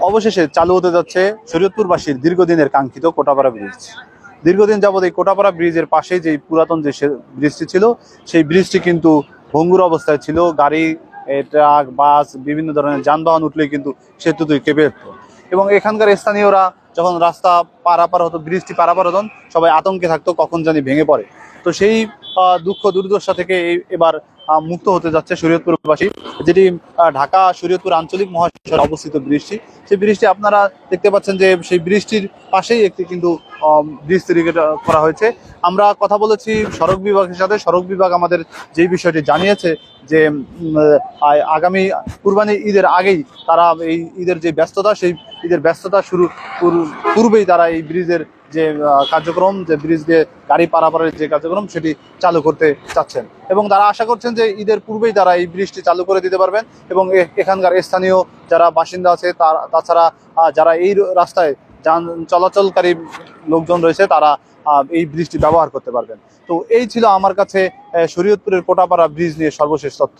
অবশেষে চালু হতে যাচ্ছে শরীয়তপুরবাসীর দীর্ঘদিনের কাঙ্ক্ষিত কোটাপাড়া ব্রিজ। দীর্ঘদিন যাবত এই কোটাপাড়া ব্রিজের পাশেই যে পুরাতন যে ব্রিজটি ছিল, সেই ব্রিজটি কিন্তু ভঙ্গুর অবস্থায় ছিল। গাড়ি ট্রাক, বাস, বিভিন্ন ধরনের যানবাহন উঠলেই কিন্তু সেতুটি কেঁপে এবং এখানকার স্থানীয়রা যখন রাস্তা পারাপার হতো, ব্রিজটি পারাপার হতেন, সবাই আতঙ্কে থাকতো কখন জানি ভেঙে পড়ে। তো সেই দুঃখ, দুর্দশা থেকে এবার মুক্ত হতে যাচ্ছে শরীয়তপুরবাসী, যেটি ঢাকা, শরীয়তপুর আঞ্চলিক মহাশয় অবস্থিত বৃষ্টি। সেই ব্রিজটি আপনারা দেখতে পাচ্ছেন যে সেই ব্রিজটির পাশেই একটি কিন্তু ব্রিজ তৈরি করা- হয়েছে। আমরা কথা বলেছি সড়ক বিভাগের সাথে। সড়ক বিভাগ আমাদের যেই বিষয়টি জানিয়েছে যে আগামী কুরবানি ঈদের আগেই তারা এই ঈদের যে ব্যস্ততা, সেই ঈদের ব্যস্ততা শুরু পূর্বেই তারা এই ব্রিজের যে কার্যক্রম, যে ব্রিজ দিয়ে গাড়ি পারাপারের যে কার্যক্রম, সেটি চালু করতে চাচ্ছেন। এবং তারা আশা করছেন যে ঈদের পূর্বেই তারা এই ব্রিজটি চালু করে দিতে পারবেন এবং এখানকার স্থানীয় যারা বাসিন্দা আছে তাছাড়া যারা এই রাস্তায় যান চলাচলকারী লোকজন রয়েছে, তারা এই ব্রিজটি ব্যবহার করতে পারবেন। তো এই ছিল আমার কাছে শরীয়তপুরের কোটাপাড়া ব্রিজ নিয়ে সর্বশেষ তথ্য।